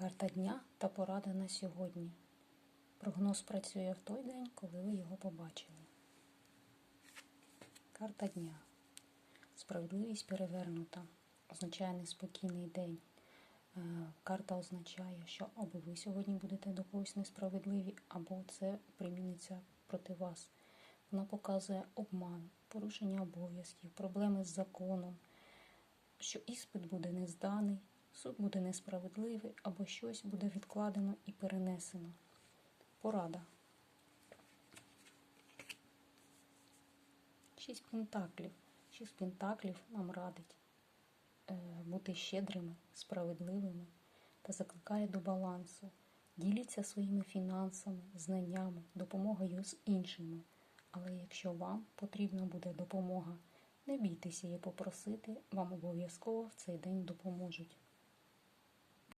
Карта дня та порада на сьогодні. Прогноз працює в той день, коли ви його побачили. Карта дня. Справедливість перевернута. Означає неспокійний день. Е, Карта означає, що або ви сьогодні будете до когось несправедливі, або це приміниться проти вас. Вона показує обман, порушення обов'язків, проблеми з законом, що іспит буде не зданий, суд буде несправедливий, або щось буде відкладено і перенесено. Порада. Шість пентаклів. Шість пентаклів нам радить е, бути щедрими, справедливими та закликає до балансу. Діліться своїми фінансами, знаннями, допомогою з іншими. Але якщо вам потрібна буде допомога, не бійтеся її попросити, вам обов'язково в цей день допоможуть.